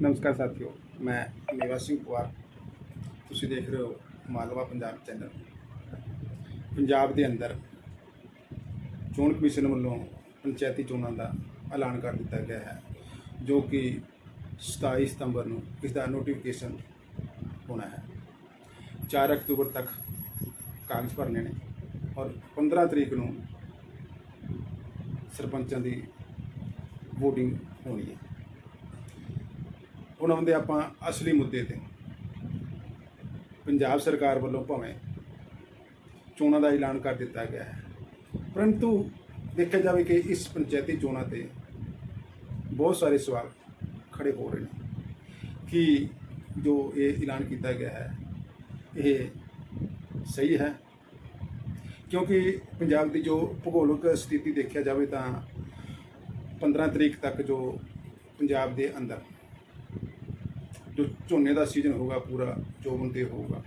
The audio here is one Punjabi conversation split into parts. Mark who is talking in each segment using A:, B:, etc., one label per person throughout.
A: ਨਮਸਕਾਰ ਸਾਥੀਓ, ਮੈਂ ਮੇਵਾ ਸਿੰਘ ਪਵਾਰ ਤੁਸੀਂ ਦੇਖ ਰਹੇ ਹੋ ਮਾਲਵਾ ਪੰਜਾਬ ਚੈਨਲ। ਪੰਜਾਬ ਦੇ ਅੰਦਰ ਚੋਣ ਕਮਿਸ਼ਨ ਵੱਲੋਂ ਪੰਚਾਇਤੀ ਚੋਣਾਂ ਦਾ ਐਲਾਨ ਕਰ ਦਿੱਤਾ ਗਿਆ ਹੈ, ਜੋ ਕਿ 27 ਸਤੰਬਰ ਨੂੰ ਇਸ ਦਾ ਨੋਟੀਫਿਕੇਸ਼ਨ ਹੋਣਾ ਹੈ। 4 ਅਕਤੂਬਰ ਤੱਕ ਕਾਗਜ਼ ਭਰਨੇ ਨੇ ਔਰ 15 ਤਰੀਕ ਨੂੰ ਸਰਪੰਚਾਂ ਦੀ VOTING ਹੋਣੀ ਹੈ। ਹੁਣ ਆਉਂਦੇ ਆਪਾਂ ਅਸਲੀ ਮੁੱਦੇ ਤੇ। ਪੰਜਾਬ ਸਰਕਾਰ ਵੱਲੋਂ ਭਾਵੇਂ ਚੋਣਾਂ ਦਾ ਐਲਾਨ ਕਰ ਦਿੱਤਾ ਗਿਆ ਹੈ, ਪਰੰਤੂ ਦੇਖਿਆ ਜਾਵੇ ਕਿ ਇਸ ਪੰਚਾਇਤੀ ਚੋਣਾਂ ਤੇ ਬਹੁਤ ਸਾਰੇ ਸਵਾਲ ਖੜੇ ਹੋ ਰਹੇ ਨੇ ਕਿ ਜੋ ਇਹ ਐਲਾਨ ਕੀਤਾ ਗਿਆ ਹੈ, ਇਹ ਸਹੀ ਹੈ? ਕਿਉਂਕਿ ਪੰਜਾਬ ਦੀ ਜੋ ਭੂਗੋਲਿਕ ਸਥਿਤੀ ਦੇਖਿਆ ਜਾਵੇ ਤਾਂ 15 ਤਰੀਕ ਤੱਕ ਜੋ ਪੰਜਾਬ ਦੇ ਅੰਦਰ ਜੋ ਝੋਨੇ ਦਾ ਸੀਜ਼ਨ ਹੋਗਾ ਪੂਰਾ, ਜੋ ਤੇ ਹੋਊਗਾ,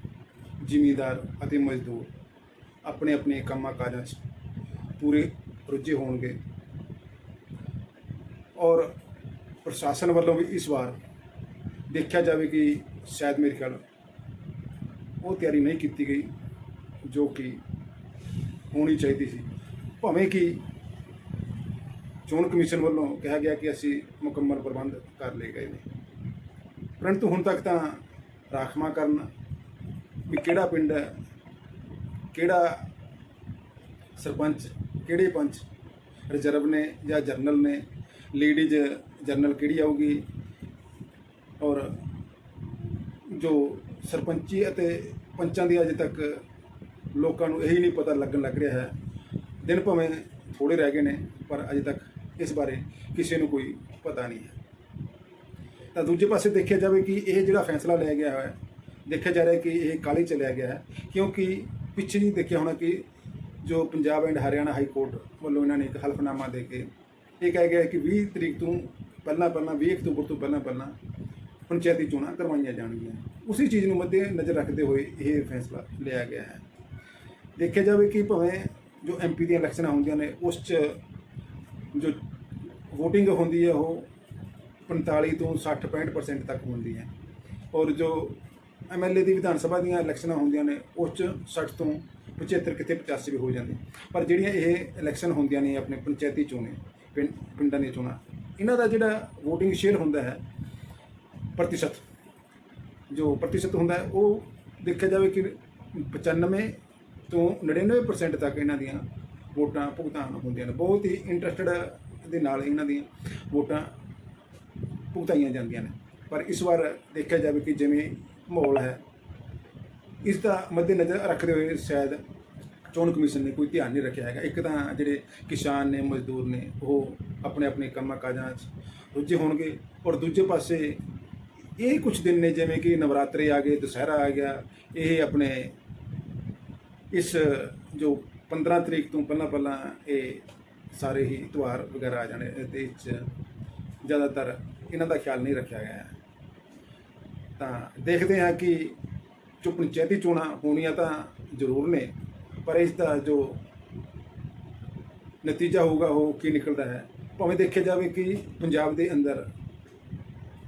A: ਜ਼ਿਮੀਂਦਾਰ ਅਤੇ ਮਜ਼ਦੂਰ ਆਪਣੇ ਆਪਣੇ ਕੰਮਾਂ ਕਾਜਾਂ 'ਚ ਪੂਰੇ ਰੁੱਝੇ ਹੋਣਗੇ। ਔਰ ਪ੍ਰਸ਼ਾਸਨ ਵੱਲੋਂ ਵੀ ਇਸ ਵਾਰ ਦੇਖਿਆ ਜਾਵੇ ਕਿ ਸ਼ਾਇਦ ਮੇਰੇ ਖਿਆਲ ਉਹ ਤਿਆਰੀ ਨਹੀਂ ਕੀਤੀ ਗਈ ਜੋ ਕਿ ਹੋਣੀ ਚਾਹੀਦੀ ਸੀ। ਭਾਵੇਂ ਕਿ ਚੋਣ ਕਮਿਸ਼ਨ ਵੱਲੋਂ ਕਿਹਾ ਗਿਆ ਕਿ ਅਸੀਂ ਮੁਕੰਮਲ ਪ੍ਰਬੰਧ ਕਰ ਲਏ ਗਏ ਨੇ। ਪਰੰਤੂ ਹੁਣ ਤੱਕ ਤਾਂ ਰਾਖਵਾਂ ਕਰਨ ਵੀ ਕਿਹੜਾ ਪਿੰਡ ਹੈ, ਕਿਹੜਾ ਸਰਪੰਚ, ਕਿਹੜੇ ਪੰਚ ਰਿਜ਼ਰਵ ਨੇ ਜਾਂ ਜਰਨਲ ਨੇ, ਲੇਡੀਜ਼ ਜਰਨਲ ਕਿਹੜੀ ਆਊਗੀ? ਔਰ ਜੋ ਸਰਪੰਚੀ ਅਤੇ ਪੰਚਾਂ ਦੀ ਅਜੇ ਤੱਕ ਲੋਕਾਂ ਨੂੰ ਇਹੀ ਨਹੀਂ ਪਤਾ ਲੱਗਣ ਲੱਗ ਰਿਹਾ ਹੈ। ਦਿਨ ਭਾਵੇਂ ਥੋੜੇ ਰਹਿ ਗਏ ਨੇ, ਪਰ ਅਜੇ ਤੱਕ ਇਸ ਬਾਰੇ ਕਿਸੇ ਨੂੰ ਕੋਈ ਪਤਾ ਨਹੀਂ ਹੈ। ਤਾਂ ਦੂਜੇ ਪਾਸੇ ਦੇਖਿਆ ਜਾਵੇ ਕਿ ਇਹ ਜਿਹੜਾ ਫੈਸਲਾ ਲਿਆ ਗਿਆ ਹੈ, ਦੇਖਿਆ ਜਾ ਰਿਹਾ ਕਿ ਇਹ ਕਾਲੀ ਚਲਿਆ ਗਿਆ ਹੈ, ਕਿਉਂਕਿ ਪਿੱਛੇ ਜੀ ਦੇਖਿਆ ਹੋਣਾ ਕਿ ਜੋ Punjab and Haryana high court ਵੱਲੋਂ ਇਹਨਾਂ ਨੇ ਇੱਕ ਹਲਫਨਾਮਾ ਦੇ ਕੇ ਇਹ ਕਹਿ ਗਿਆ ਕਿ 20 ਤਰੀਕ ਤੋਂ ਪਹਿਲਾਂ ਪਹਿਲਾਂ 20 ਅਕਤੂਬਰ ਤੋਂ ਪਹਿਲਾਂ ਪਹਿਲਾਂ ਪੰਚਾਇਤੀ ਚੋਣਾਂ ਕਰਵਾਈਆਂ ਜਾਣਗੀਆਂ। ਉਸੇ ਚੀਜ਼ ਨੂੰ ਮੱਦੇ ਨਜ਼ਰ ਰੱਖਦੇ ਹੋਏ ਇਹ ਫੈਸਲਾ ਲਿਆ ਗਿਆ ਹੈ। ਦੇਖਿਆ ਜਾਵੇ ਕਿ ਭਾਵੇਂ ਜੋ ਐਮਪੀ ਦੀਆਂ ਇਲੈਕਸ਼ਨਾਂ ਹੁੰਦੀਆਂ ਨੇ, ਉਸ 'ਚ ਜੋ VOTING ਹੁੰਦੀ ਹੈ, ਉਹ 45 ਤੋਂ 60 65% ਤੱਕ ਹੁੰਦੀ ਹੈ। ਔਰ ਜੋ ਐਮਐਲਏ ਦੀ ਵਿਧਾਨ ਸਭਾ ਦੀਆਂ ਇਲੈਕਸ਼ਨਾਂ ਹੁੰਦੀਆਂ ਨੇ, ਉਸ 'ਚ 60 ਤੋਂ 75 ਕਿਤੇ 85 ਵੀ ਹੋ ਜਾਂਦੇ ਪਰ ਜਿਹੜੀਆਂ ਇਹ ਇਲੈਕਸ਼ਨ ਹੁੰਦੀਆਂ ਨੇ ਆਪਣੇ ਪੰਚਾਇਤੀ ਚੋਣੇ, ਪਿੰਡ, ਪਿੰਡਾਂ ਦੀਆਂ ਚੋਣਾਂ, ਇਹਨਾਂ ਦਾ ਜਿਹੜਾ VOTING ਸ਼ੇਅਰ ਹੁੰਦਾ ਹੈ, ਪ੍ਰਤੀਸ਼ਤ, ਜੋ ਪ੍ਰਤੀਸ਼ਤ ਹੁੰਦਾ ਹੈ, ਉਹ ਦੇਖਿਆ ਜਾਵੇ ਕਿ 95 ਤੋਂ 99% ਤੱਕ ਇਹਨਾਂ ਦੀਆਂ ਵੋਟਾਂ ਭੁਗਤਾਨ ਹੁੰਦੀਆਂ ਨੇ। ਬਹੁਤ ਹੀ ਇੰਟਰਸਟਡ ਦੇ ਨਾਲ ਇਹਨਾਂ ਦੀਆਂ ਵੋਟਾਂ ਭੁਗਤਾਈਆਂ ਜਾਂਦੀਆਂ ਨੇ। ਪਰ ਇਸ ਵਾਰ ਦੇਖਿਆ ਜਾਵੇ ਕਿ ਜਿਵੇਂ ਮਾਹੌਲ ਹੈ, ਇਸ ਦਾ ਮੱਦੇਨਜ਼ਰ ਰੱਖਦੇ ਹੋਏ ਸ਼ਾਇਦ ਚੋਣ ਕਮਿਸ਼ਨ ਨੇ ਕੋਈ ਧਿਆਨ ਨਹੀਂ ਰੱਖਿਆ ਹੈਗਾ। ਇੱਕ ਤਾਂ ਜਿਹੜੇ ਕਿਸਾਨ ਨੇ, ਮਜ਼ਦੂਰ ਨੇ, ਉਹ ਆਪਣੇ ਆਪਣੇ ਕੰਮਾਂ ਕਾਜਾਂ 'ਚ ਰੁੱਝੇ ਹੋਣਗੇ ਔਰ ਦੂਜੇ ਪਾਸੇ ਇਹ ਕੁਝ ਦਿਨ ਨੇ ਜਿਵੇਂ ਕਿ ਨਵਰਾਤਰੇ ਆ ਗਏ, ਦੁਸਹਿਰਾ ਆ ਗਿਆ, ਇਹ ਆਪਣੇ ਇਸ ਜੋ 15 ਤਰੀਕ ਤੋਂ ਪਹਿਲਾਂ ਪਹਿਲਾਂ ਇਹ ਸਾਰੇ ਹੀ ਤਿਉਹਾਰ ਵਗੈਰਾ ਆ ਜਾਣੇ ਤੇ ਇਸ ਜ਼ਿਆਦਾਤਰ ਇਹਨਾਂ ਦਾ ਖਿਆਲ ਨਹੀਂ ਰੱਖਿਆ ਗਿਆ ਹੈ। ਤਾਂ ਦੇਖਦੇ ਹਾਂ ਕਿ ਜੋ ਪੰਚਾਇਤੀ ਚੋਣਾਂ ਹੋਣੀਆਂ ਤਾਂ ਜ਼ਰੂਰ ਨੇ, ਪਰ ਇਸ ਦਾ ਜੋ ਨਤੀਜਾ ਹੋਊਗਾ ਉਹ ਕੀ ਨਿਕਲਦਾ ਹੈ, ਭਾਵੇਂ ਦੇਖਿਆ ਜਾਵੇ ਕਿ ਪੰਜਾਬ ਦੇ ਅੰਦਰ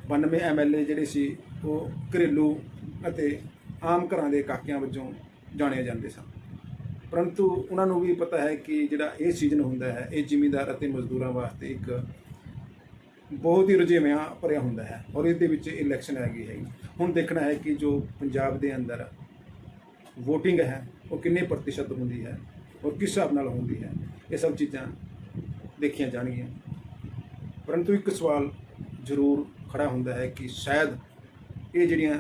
A: 92 ਐਮਐਲਏ ਜਿਹੜੇ ਸੀ, ਉਹ ਘਰੇਲੂ ਅਤੇ ਆਮ ਘਰਾਂ ਦੇ ਕਾਕਿਆਂ ਵਜੋਂ ਜਾਣੇ ਜਾਂਦੇ ਸਨ। ਪਰੰਤੂ ਉਹਨਾਂ ਨੂੰ ਵੀ ਪਤਾ ਹੈ ਕਿ ਜਿਹੜਾ ਇਹ ਸੀਜ਼ਨ ਹੁੰਦਾ ਹੈ, ਇਹ ਜ਼ਿਮੀਂਦਾਰ ਅਤੇ ਮਜ਼ਦੂਰਾਂ ਵਾਸਤੇ ਇੱਕ ਬਹੁਤ ਹੀ ਰੁਝੇਵਿਆਂ ਭਰਿਆ ਹੁੰਦਾ ਹੈ ਔਰ ਇਹਦੇ ਵਿੱਚ ਇਲੈਕਸ਼ਨ ਹੈਗੀ ਹੈ। ਹੁਣ ਦੇਖਣਾ ਹੈ ਕਿ ਜੋ ਪੰਜਾਬ ਦੇ ਅੰਦਰ VOTING ਹੈ, ਉਹ ਕਿੰਨੇ ਪ੍ਰਤੀਸ਼ਤ ਹੁੰਦੀ ਹੈ ਔਰ ਕਿਸ ਹਿਸਾਬ ਨਾਲ ਹੁੰਦੀ ਹੈ, ਇਹ ਸਭ ਚੀਜ਼ਾਂ ਦੇਖੀਆਂ ਜਾਣਗੀਆਂ। ਪਰੰਤੂ ਇੱਕ ਸਵਾਲ ਜ਼ਰੂਰ ਖੜਾ ਹੁੰਦਾ ਹੈ ਕਿ ਸ਼ਾਇਦ ਇਹ ਜਿਹੜੀਆਂ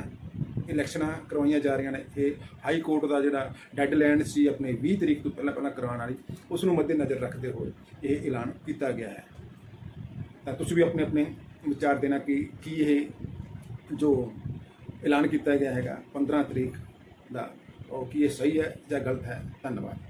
A: ਇਲੈਕਸ਼ਨਾਂ ਕਰਵਾਈਆਂ ਜਾ ਰਹੀਆਂ ਨੇ, ਇਹ ਹਾਈ ਕੋਰਟ ਦਾ ਜਿਹੜਾ ਡੈਡਲਾਈਨ ਸੀ ਆਪਣੇ 20 ਤਰੀਕ ਤੋਂ ਪਹਿਲਾਂ ਪਹਿਲਾਂ ਕਰਵਾਉਣ ਵਾਲੀ ਉਸ ਨੂੰ ਮੱਦੇਨਜ਼ਰ ਰੱਖਦੇ ਹੋਏ ਇਹ ਐਲਾਨ ਕੀਤਾ ਗਿਆ ਹੈ। ਤੁਸੀਂ ਵੀ ਆਪਣੇ ਆਪਣੇ ਵਿਚਾਰ ਦੇਣਾ ਕਿ ਕੀ ਇਹ ਜੋ ਐਲਾਨ ਕੀਤਾ ਗਿਆ ਹੈਗਾ 15 ਤਰੀਕ ਦਾ, ਉਹ ਕੀ ਇਹ ਸਹੀ ਹੈ ਜਾਂ ਗਲਤ ਹੈ? ਧੰਨਵਾਦ।